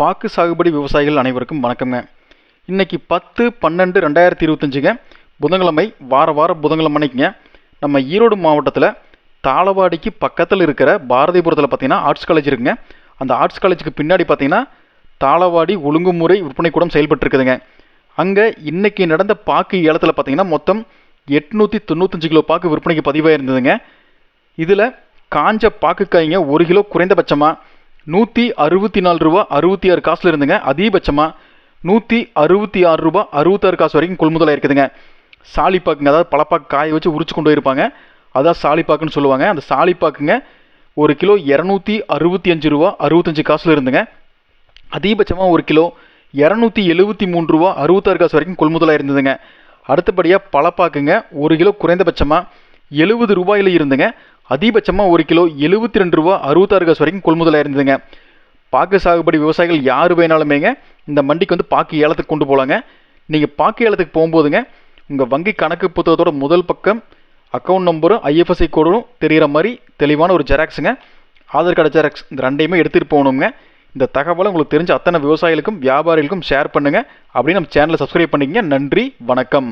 பாக்கு சாகுபடி விவசாயிகள் அனைவருக்கும் வணக்கங்க. இன்றைக்கி பத்து பன்னெண்டு ரெண்டாயிரத்தி இருபத்தஞ்சுங்க. புதன்கிழமை வார வார புதன்கிழமை அன்னைக்குங்க. நம்ம ஈரோடு மாவட்டத்தில் தாளவாடிக்கு பக்கத்தில் இருக்கிற பாரதிபுரத்தில் பார்த்தீங்கன்னா ஆர்ட்ஸ் காலேஜ் இருக்குங்க. அந்த ஆர்ட்ஸ் காலேஜுக்கு பின்னாடி பார்த்திங்கன்னா தாளவாடி ஒழுங்குமுறை விற்பனை கூடம் செயல்பட்டு இருக்குதுங்க அங்கே இன்றைக்கி நடந்த பாக்கு ஏலத்தில் பார்த்தீங்கன்னா மொத்தம் எட்நூற்றி தொண்ணூத்தஞ்சு கிலோ பாக்கு விற்பனைக்கு பதிவாக இருந்ததுங்க இதில் காஞ்ச பாக்குக்காய்ங்க ஒரு கிலோ குறைந்தபட்சமாக நூற்றி அறுபத்தி நாலு ரூபா அறுபத்தி ஆறு காசில் இருந்துங்க. அதிகபட்சமாக நூற்றி அறுபத்தி ஆறு ரூபா அறுபத்தாறு காசு வரைக்கும் கொள்முதலாக இருக்குதுங்க சாலிப்பாக்குங்க அதாவது பழப்பாக்கு காய வச்சு உரிச்சு கொண்டு போயிருப்பாங்க. அதான் சாலிப்பாக்குன்னு சொல்லுவாங்க. அந்த சாலிப்பாக்குங்க ஒரு கிலோ இரநூத்தி அறுபத்தி அஞ்சு ரூபா அறுபத்தஞ்சு காசில் இருந்துங்க. அதிகபட்சமாக ஒரு கிலோ இரநூத்தி எழுபத்தி மூணு ரூபா அறுபத்தாறு காசு வரைக்கும் கொள்முதலாக இருந்ததுங்க அடுத்தபடியாக பழப்பாக்குங்க ஒரு கிலோ குறைந்தபட்சமாக எழுபது ரூபாயில் இருந்துங்க. அதிகபட்சமாக ஒரு கிலோ எழுபத்தி ரெண்டு ரூபா அறுபத்தாறு காசு வரைக்கும் கொள்முதலாக இருந்ததுங்க பாக்கு சாகுபடி விவசாயிகள் யார் வேணாலுமேங்க இந்த மண்டிக்கு வந்து பாக்கு ஏலத்துக்கு கொண்டு போகலாங்க நீங்கள் பாக்கு ஏலத்துக்கு போகும்போதுங்க உங்கள் வங்கி கணக்கு புத்தகத்தோட முதல் பக்கம் அக்கௌண்ட் நம்பரும் ஐஎஃப்எஸ்சி கோடும் தெரிகிற மாதிரி தெளிவான ஒரு ஜெராக்ஸுங்க ஆதார் கார்டு ஜெராக்ஸ் இந்த ரெண்டையுமே எடுத்துகிட்டு போகணுங்க. இந்த தகவலை உங்களுக்கு தெரிஞ்ச அத்தனை விவசாயிகளுக்கும் வியாபாரிகளுக்கும் ஷேர் பண்ணுங்கள் அப்படின்னு நம்ம சேனலை சப்ஸ்கிரைப் பண்ணிக்கங்க. நன்றி வணக்கம்.